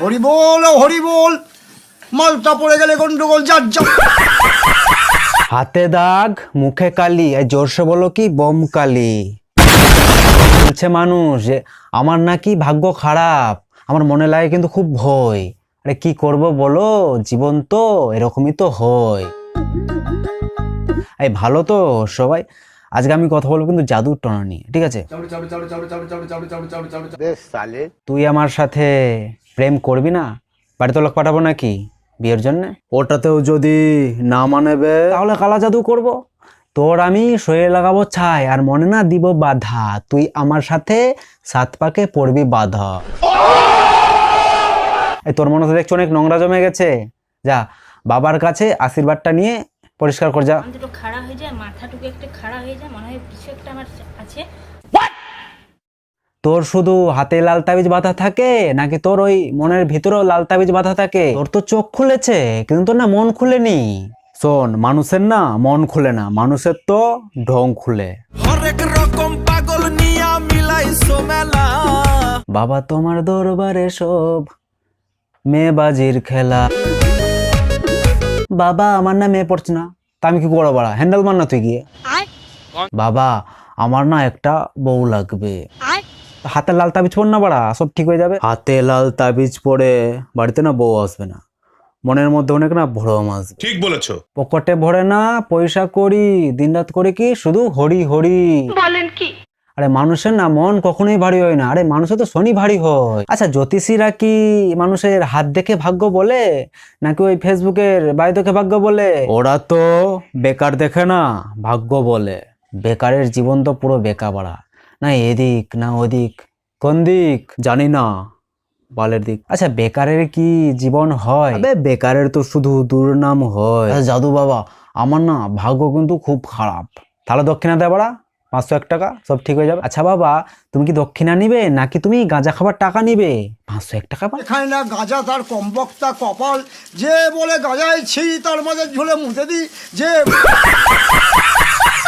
হরি বল ও হরি বল মালটা পড়ে গেলে গন্ডগোল যার যা হাতে দাগ মুখে কালি আর জোরসে বলো কি বোম কালি বলছে মানুষ যে আমার নাকি ভাগ্য খারাপ আমার মনে লাগে কিন্তু খুব ভয় আরে কি করব বলো জীবন তো এরকমই তো হয় এই ভালো তো সবাই আজকে আমি কথা বলব কিন্তু জাদুর টনা নিয়ে ঠিক আছে তুই আমার সাথে প্রেম করবি না? বাড়িতে লোক পাঠাবো নাকি বিয়ের জন্য? ওটাতেও যদি না মানেবে? তাহলে কালা জাদু করব। তোর আমি শরীরে লাগাবো ছাই আর মনে না দিব বাধা। তুই আমার সাথে সাত পাকে পড়বি বাধা। এই তোর মনে তো দেখছ অনেক নোংরা জমে গেছে। যা বাবার কাছে আশীর্বাদটা নিয়ে পরিষ্কার কর যা। দুটো খাড়া হয়ে যায় মাথাটুকু একটু খাড়া হয়ে যায় মনে হয় কিছু একটা আমার আছে। তোর শুধু হাতে লাল তাবিজ বাঁধা থাকে নাকি তোর ওই মনের ভিতরেও লাল তাবিজ বাঁধা থাকে? তোর তো চোখ খুলেছে কিন্তু তোর না মন খুলেনি। শোন মানুষের না মন খুলে না মানুষের তো ঢং খুলে। হরেক রকম পাগল নিয়া মিলাইছো মেলা। বাবা তোমার দরবারে সব মেয়ে বাজির খেলা। বাবা আমার না মেয়ে পড়ছে না। তা আমি কি করব বাড়া হ্যান্ডেল মার না তুই গিয়ে। বাবা আমার না একটা বউ লাগবে। হাতে লাল তাবিজ পর না বাড়া সব ঠিক হয়ে যাবে। হাতে লাল তাবিজ পরে বাড়িতে না বউ আসবে না মনের মধ্যে অনেক না ভরম আসবে। ঠিক বলেছ। পকেটে ভরে না পয়সা করি দিনরাত করে কি শুধু হরি হরি। বলেন কি? আরে মানুষের না মন কখনোই ভারী হয় না আরে মানুষের তো শনি ভারী হয়। আচ্ছা জ্যোতিষীরা কি মানুষের হাত দেখে ভাগ্য বলে নাকি ওই ফেসবুকের বায়ু দেখে ভাগ্য বলে? ওরা তো বেকার দেখে না ভাগ্য বলে বেকারের জীবন তো পুরো বেকা বাড়া। না এদিক না ওদিক। কোন দিক? জানি না বালের দিক। আচ্ছা বেকারের কি জীবন হয়? আবে বেকারের তো শুধু দুর্নাম হয়। আচ্ছা, জাদু বাবা আমার না ভাগ্য কিন্তু খুব খারাপ। তাহলে দক্ষিণা দেয় বাড়া পাঁচশো এক টাকা সব ঠিক হয়ে যাবে। আচ্ছা বাবা তুমি কি দক্ষিণা নিবে নাকি তুমি গাঁজা খাবার টাকা নিবে? পাঁচশো এক টাকা এখানে না গাঁজা তার কম্বক্তা কপাল যে বলে গাঁজায় ছি তার মাঝে ঝুলে মুছে দিই যে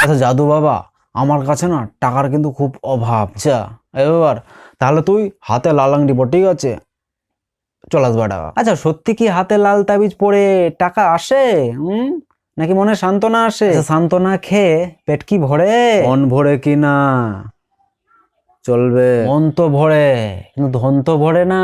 আচ্ছা জাদু বাবা আমার কাছে না টাকার কিন্তু খুব অভাব। আচ্ছা এবার তাহলে তুই হাতে লাল আংটি পর ঠিক আছে? চল আসবা টাকা। আচ্ছা সত্যি কি হাতে লাল তাবিজ পরে টাকা আসে? হুম? নাকি মনে সান্ত্বনা আসে? আচ্ছা, সান্ত্বনা খেয়ে পেট কি ভরে? মন ভরে কি না? চলবে। মন তো ভরে কিন্তু ধন তো ভরে না।